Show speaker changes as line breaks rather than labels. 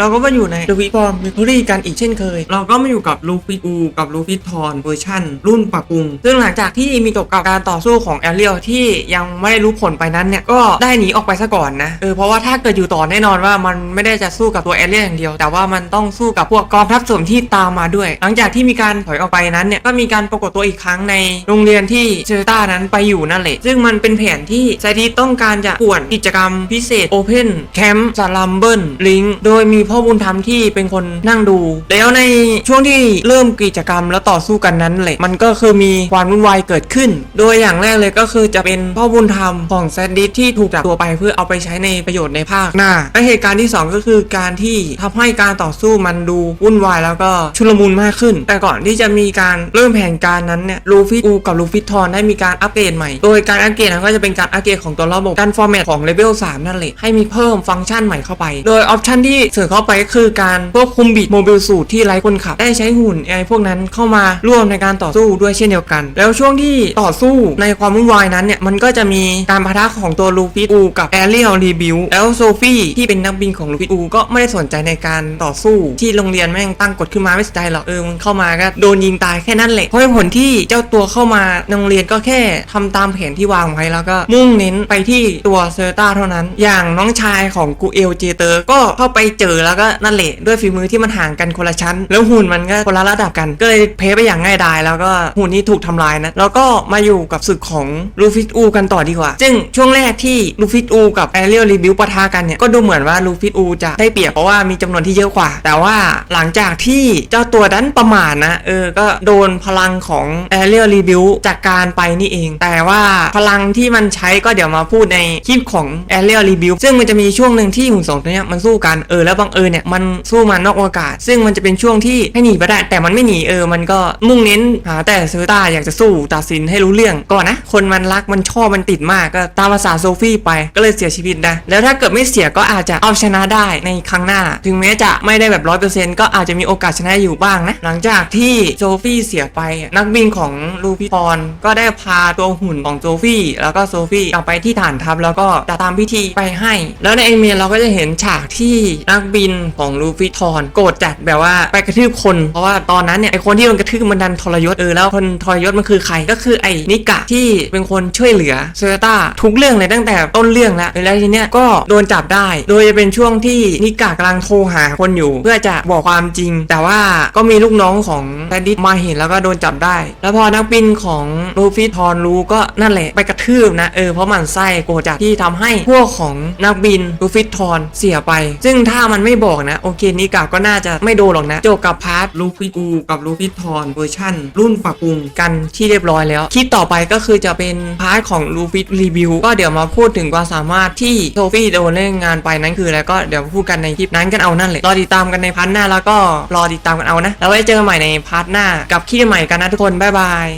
เราก็มาอยู่ในลูฟิฟอร์มมิครีกันอีกเช่นเคย เราก็มาอยู่กับลูฟิอูกับลูฟิทอนเวอร์ชันรุ่นปรับปรุง ซึ่งหลังจากที่มีจบกับการต่อสู้ของแอเรียลที่ยังไม่ได้รู้ผลไปนั้นเนี่ย ก็ได้หนีออกไปซะก่อนนะเออเพราะว่าถ้าเกิดอยู่ต่อแน่นอนว่ามันไม่ได้จะสู้กับตัวแอเรียลอย่างเดียว แต่ว่ามันต้องสู้กับพวกกองทัพสมที่ตามมาด้วย หลังจากที่มีการถอยออกไปนั้นเนี่ยก็มีการปรากฏตัวอีกครั้งในโรงเรียนที่เชอร์ต้านั้นไปอยู่นั่นแหละซึ่งมันเป็นแผนที่ไซดีต้องการจะป่วนกิจกรรมพิเศษ Open Camp สลัมเบิลลิงโดยมีพ่อบุญธรรมที่เป็นคนนั่งดู แล้วในช่วงที่เริ่มกิจกรรมแล้วต่อสู้กันนั้นแหละมันก็คือมีความวุ่นวายเกิดขึ้น โดยอย่างแรกเลยก็คือจะเป็นพ่อบุญธรรมของแซดดิสที่ถูกจับตัวไปเพื่อเอาไปใช้ในประโยชน์ในภาคหน้าและเหตุการณ์ที่ 2 ก็คือการที่ทำให้การต่อสู้มันดูวุ่นวายแล้วก็ชุลมุนมากขึ้น แต่ก่อนที่จะมีการเริ่มแผนการนั้นเนี่ยลูฟี่อูกับลูฟี่ทอนได้มีการอัปเกรดใหม่ โดยการอัปเกรดนั้นก็จะเป็นการอัปเกรดของตัวระบบการฟอร์แมตของเลเวล3นั่นแหละให้มีเพิ่มฟังก์ชันใหม่เข้าไป โดยออปชันที่เสริมเข้าไปก็คือการควบคุมบิดโมบิลสูตรที่ไร้คนขับ ได้ใช้หุ่นไอพวกนั้นเข้ามาร่วมในการต่อสู้ด้วยเช่นเดียวกัน แล้วช่วงที่ต่อสู้ในความวุ่นวายนั้นเนี่ยมันก็จะมีการปะทะของตัวลูฟี่อูกับแอเรียลรีบิวแล้วโซฟี่ที่เป็นนักบินของลูฟี่อูก็ไม่ได้สนใจในการต่อสู้ ที่โรงเรียนแม่งตั้งกฎขึ้นมาไม่สนใจหรอกเออมึงเข้ามาก็โดนยิงตายแค่นั้นแหละเพราะผลที่เจ้าตัวเข้ามาโรงเรียนก็แค่ทำตามแผนที่วางไว้แล้วก็มุ่งเน้นไปที่ตัวเซอร์ต้าเท่านั้น อย่างน้องชายของกูเอลเจเตอร์ก็เข้าไปเจอแล้วก็นั่นแหละด้วยฝีมือที่มันห่างกันคนละชั้น แล้วหุ่นมันก็คนละระดับกัน ก็เลยเพไปอย่างง่ายดายแล้วก็หุ่นนี้ถูกทำลายนะแล้วก็มาอยู่กับศึกของลูฟิตอูกันต่อดีกว่าซึ่งช่วงแรกที่ลูฟิตอูกับแอเรียลรีบิวปะทะกันเนี่ยก็ดูเหมือนว่าลูฟิตอูจะได้เปรียบเพราะว่ามีจำนวนที่เยอะกว่า แต่ว่าหลังจากที่เจ้าตัวนั้นประมาทนะเออก็โดนพลังของแอเรียลรีบิวจากการไปนี่เอง แต่ว่าพลังที่มันใช้ก็เดี๋ยวมาพูดในคลิปของแอเรียลรีบิวซึ่งมันจะมีช่วงหนึ่งที่หุ่นสองตัวเนี้ยมันสู้กันเออแล้วบังเอิญเนี่ยมันสู้มานนอกอากาศ ซึ่งมันจะเป็นช่วงที่ให้หนีไปได้ แต่มันไม่หนีเออมันก็มุ่งเน้นหาแต่เซอร์ตาอยากจะสู้ตัดสินให้รู้เรื่องก่อนนะ คนมันรักมันชอบมันติดมากก็ตามภาษาโซฟี่ไปก็เลยเสียชีวิตนะแล้วถ้าเกิดไม่เสียก็อาจจะเอาชนะได้ในครั้งหน้า ถึงแม้จะไม่ได้แบบร้อยเปอร์เซ็นต์ก็อาจจะมีโอกาสชนะอยู่บ้างนะหลังจากที่โซฟี่เสียไปนักบินของลูฟิปอนก็ได้พาตัวหุ่นของโซฟี่แล้วก็โซฟี่กลับไปที่ฐานทัพแล้วก็จะตามพิธีไปให้ แล้วในเอเมนเราก็จะเห็นฉากที่นักบินของลูฟิทอนโกรธจัดแบบว่าไปกระทืบคน เพราะว่าตอนนั้นเนี่ยไอคนที่โดนกระทืบมันดันทรยศเออแล้วคนทรยศมันคือใครก็คือไอนิกะที่เป็นคนช่วยเหลือเซอร์ต้าทุกเรื่องเลยตั้งแต่ต้นเรื่องแล้วแล้วทีเนี้ยก็โดนจับได้ โดยจะเป็นช่วงที่นิกะกำลังโทรหาคนอยู่ เพื่อจะบอกความจริง แต่ว่าก็มีลูกน้องของแซนดิสมาเห็นแล้วก็โดนจับได้ แล้วพอนักบินของลูฟี่ทอนรู้ก็นั่นแหละไปกระทืบนะเออเพราะมันไส้โกรธจัดที่ทำให้พวกของนักบินลูฟี่ทอนเสียไป ซึ่งถ้ามันไม่ไม่บอกนะ โอเคนิกะก็น่าจะไม่โดนหรอกนะ โจกับพาร์ทลูฟี่กูกับลูฟี่ทอนเวอร์ชั่น รุ่นปรับปรุงกันที่เรียบร้อยแล้วคลิปต่อไปก็คือจะเป็นพาร์ทของลูฟี่รีวิวก็เดี๋ยวมาพูดถึงความสามารถที่โซฟี่โดนเล่นงานไปนั้นคืออะไรก็เดี๋ยวพูดกันในคลิปนั้นกันเอานั่นแหละรอติดตามกันในพาร์ทหน้าแล้วก็รอติดตามกันเอานะแล้วไว้เจอกันใหม่ในพาร์ทหน้ากับคลิปใหม่กันนะทุกคนบ๊ายบาย